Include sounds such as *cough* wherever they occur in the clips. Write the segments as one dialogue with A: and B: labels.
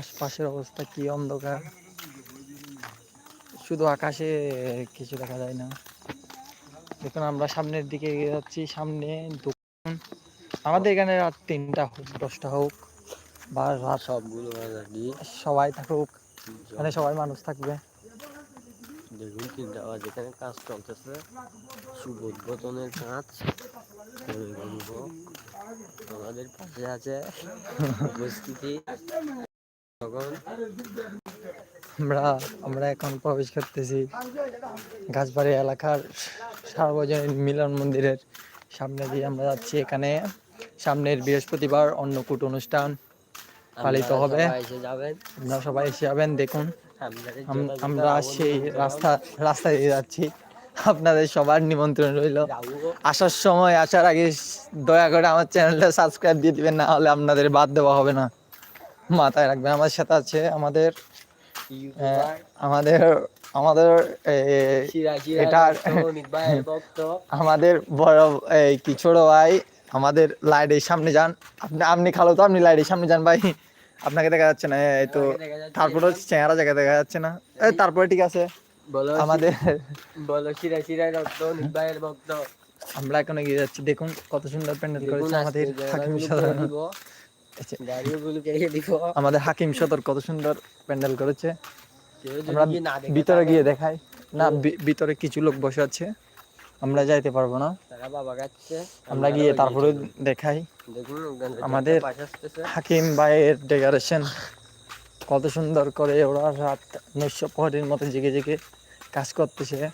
A: আশপাশের অবস্থা কি অন্ধকার? শুধু আকাশে কিছু দেখা যায় না। দেখুন আমরা সামনের দিকে এগিয়ে যাচ্ছি। সামনে দোকান। আমাদের এখানে রাত তিনটা হোক দশটা হোক বা রাত
B: সবগুলো
A: সবাই থাকুক। মানে সবাই মানুষ থাকবে।
B: দেখুন তিনটা বাজে এখানে কাজ চলতেছে। শুভ উদ্বোধনের কাজ। আমাদের পাশে আছে উপস্থিতি। তখন
A: আমরা আমরা এখন প্রবেশ করতেছি গাছবাড়ি এলাকার সার্বজনীন মিলন মন্দিরের সামনে দিয়ে আমরা যাচ্ছি এখানে। সামনের বৃহস্পতিবার অন্নকূট অনুষ্ঠান পালিত হবে। আপনারা সবাই এসে যাবেন দেখুন। আমরা সেই রাস্তা রাস্তা দিয়ে যাচ্ছি। আপনাদের সবার নিমন্ত্রণ রইল। আসার সময় আসার আগে দয়া করে আমার চ্যানেলটা সাবস্ক্রাইব দিয়ে দিবেন না হলে আপনাদের বাদ দেওয়া হবে না। মাথায় রাখবেন। আমার সাথে আছে আমাদের আমাদের আমাদের এ,
B: শিরা শিরা
A: এটার-
B: ভক্ত, অমিত ভাইয়ের ভক্ত।
A: আমাদের বড় এই কি ছোট ভাই আমাদের লাইটের সামনে যান। আপনি আপনি খালো তো আপনি লাইটের সামনে যান ভাই। আপনাকে দেখা যাচ্ছে না এই তো তারপরে চেহারা জায়গা দেখা যাচ্ছে না। তারপরে ঠিক আছে।
B: বলো
A: আমাদের
B: বলো শিরা শিরা ভক্ত অমিত ভাইয়ের ভক্ত।
A: আমরা এখন এগিয়ে যাচ্ছি। দেখুন কত সুন্দর প্যান্ডেল করেছে আমাদের আচ্ছা, আমাদের হাকিম সদর কত সুন্দর প্যান্ডেল করেছে। আমরা ভিতরে গিয়ে দেখাই। না ভিতরে কিছু লোক বসে আছে। আমরা যাইতে পারব না। আমরা গিয়ে তারপরে দেখাই। আমাদের- হাকিম ভাইয়ের ডেকোরেশন কত সুন্দর করে ওরা রাত নৈশ প্রহরীর মতো জেগে জেগে কাজ করতেছে।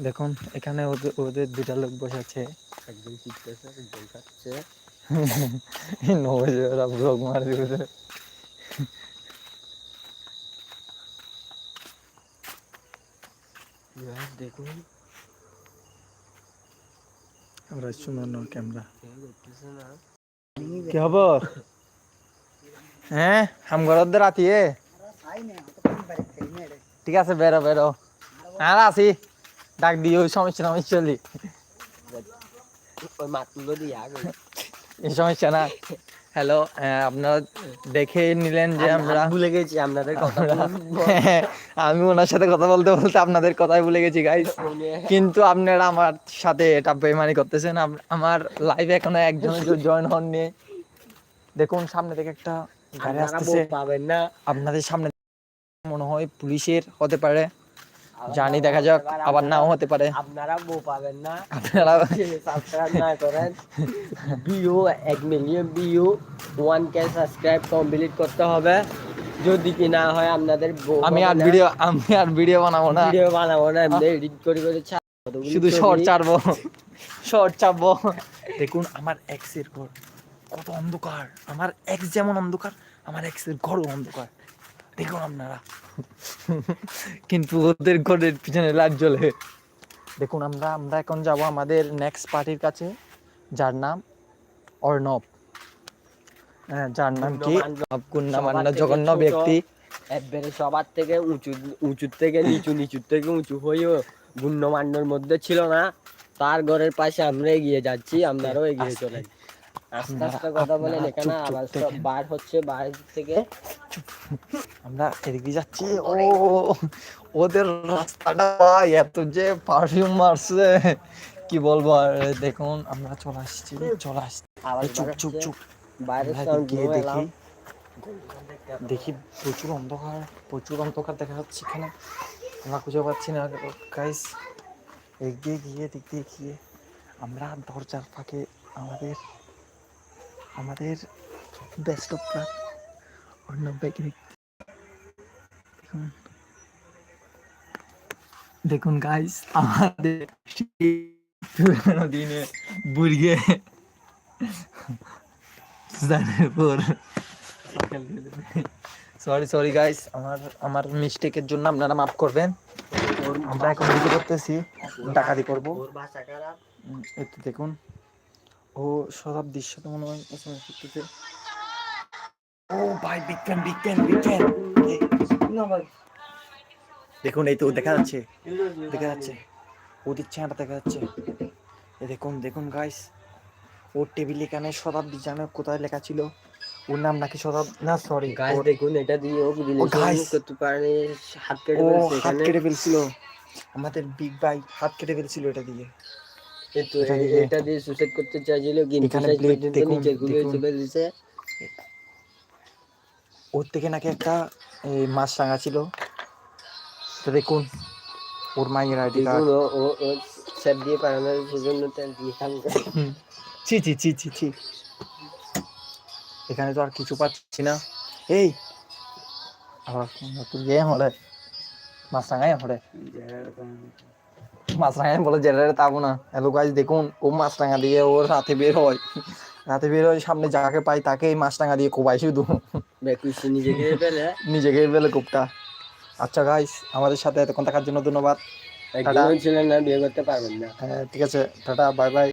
A: দেখুন এখানে ওদের ওদের দুটা লোক বসে আছে।
B: একজন শিখতেছে একজন খাচ্ছে
A: নবজরা ব্লগ মার দিবে
B: Guys, দেখুন।
A: আমরা শুনানো ক্যামেরা।
B: কেউ দেখতেছে না?
A: কি খবর? হ্যাঁ হাম ঘরদের রাতিয়ে ঠিক আছে বেরো বেরো। আর আসি। ডাক দিও সমস্যা না চলি।
B: ওই মাতগুলো দিয়ে আগে।
A: সমস্যা না। হ্যালো আপনারা দেখে নিলেন যে আমরা
B: ভুলে গেছি আপনাদের কথা *laughs*
A: আমি ওনার সাথে কথা বলতে বলতে আপনাদের কথাই ভুলে গেছি গাইস কিন্তু আপনারা আমার সাথে এটা বেমানি করতেছেন। আমার লাইভে এখনও একজন জয়েন হননি দেখুন সামনে থেকে একটা গাড়ি আসতেছে।
B: পাবেন না।
A: আপনাদের সামনে মনে হয় পুলিশের হতে পারে। জানি দেখা যাক আবার নাও হতে পারে।
B: আপনারা বউ পাবেন না।
A: আপনারা
B: সাবস্ক্রাইব না করেন ভিউ এক million view one K subscribe complete করতে হবে। যদি কি না হয় আপনাদের বউ
A: আমি আর ভিডিও আমি আর ভিডিও বানাবো না।
B: ভিডিও বানাবো না এমনি এডিট করে করে
A: শুধু শর্ট চাপবো শর্ট চাপবো দেখুন আমার এক্সের ঘর কত অন্ধকার। আমার এক্স যেমন অন্ধকার আমার এক্সের ঘরও অন্ধকার। দেখুন আপনারা। কিন্তু ওদের ঘরের পিছনে লাইট জ্বলে। দেখুন আমরা আমরা এখন যাব আমাদের নেক্সট পার্টির কাছে যার নাম অর্ণব। হ্যাঁ, যার নাম কি?
B: থেকে
A: জঘন্য ব্যক্তি।
B: একবারে সবার থেকে উঁচু উঁচুর থেকে নিচু নিচুর থেকে উঁচু হয়েও গুণ্যমান্যর মধ্যে ছিল না। তার ঘরের পাশে আমরা এগিয়ে যাচ্ছি আপনারাও এগিয়ে
A: আস্তে।
B: আস্তে আস্তে কথা বলেন এখানে সব বার হচ্ছে বাইরে থেকে।
A: আমরা এদিকে যাচ্ছি। ও ওদের রাস্তাটা ভাই, এত যে পারফিউম মারছে। কি বলব আর দেখুন আমরা চলে আসছি চলে আসছি।
B: আবার
A: চুপ চুপ চুপ।
B: বাইরে
A: গিয়ে দেখি। দেখি প্রচুর অন্ধকার প্রচুর অন্ধকার দেখা যাচ্ছে এখানে। আমরা খুঁজে পাচ্ছি না গাইস এগিয়ে গিয়ে দিয়ে গিয়ে। আমরা দরজার ফাঁকে আমাদের আমাদের বেস্ট অফ লাক অন্য ব্যাগে দেখুন। দেখুন গাইস আমাদের পুরোনো দিনে বুড়িয়ে সরি সরি গাইস আমার আমার মিস্টেকের জন্য আপনারা মাফ করবেন। আমরা এখন ভিডিও করতেছি ডাকাতি করব।
B: ওর ভাষা খারাপ।
A: এই তো দেখুন। ও শতাব্দীর সাথে মনে হয় SMS করতেছে ও ভাই বিজ্ঞান বিজ্ঞান বিজ্ঞান। দেখুন এই তো দেখা যাচ্ছে দেখা যাচ্ছে। ওদের চেহারা দেখা যাচ্ছে। এই দেখুন দেখুন গাইস ওর টেবিল এখানে শতাব্দী জানে কোথায় লেখা ছিল? ওর নাম নাকি শতাব্দী না সরি
B: গাছ দেখুন এটা দিয়ে ও. রিলেশন করতে পারেনি হাত কেটে
A: হাত কেটে ফেলছিল। আমাদের বিগ ভাই হাত কেটে ফেলছিল এটা দিয়ে।
B: তো
A: এটা দিয়ে-
B: সুসাইড করতে চাইছিল কিন্তু নিচে ঘুরে চলে দিছে
A: ওর থেকে নাকি একটা মাছ ছিল। তো দেখুন ওর মায়ের
B: ও স্যার দিয়ে পারানোর সেজন্য তার দিয়ে
A: ছি ছি ছি ছি ছি। এখানে তো আর কিছু পাচ্ছি না। এই! আবার তুই ইয়ে হলে মাছ টাঙাই হলে। মাছ টাঙাই বলে জেনারে তাবো না। হ্যালো গাইজ দেখুন ও মাছরাঙা দিয়ে ওর রাতে বের হয়। রাতে বের হয় সামনে যাকে পাই তাকে এই মাছরাঙা দিয়ে কোবাই শুধু।
B: নিজেকে ফেলে।
A: নিজেকে বেলে কোপটা। আচ্ছা গাইস আমাদের সাথে এতক্ষণ থাকার জন্য ধন্যবাদ।
B: ছিলেন না বিয়ে করতে পারবেন না।
A: হ্যাঁ ঠিক আছে। Tata bye bye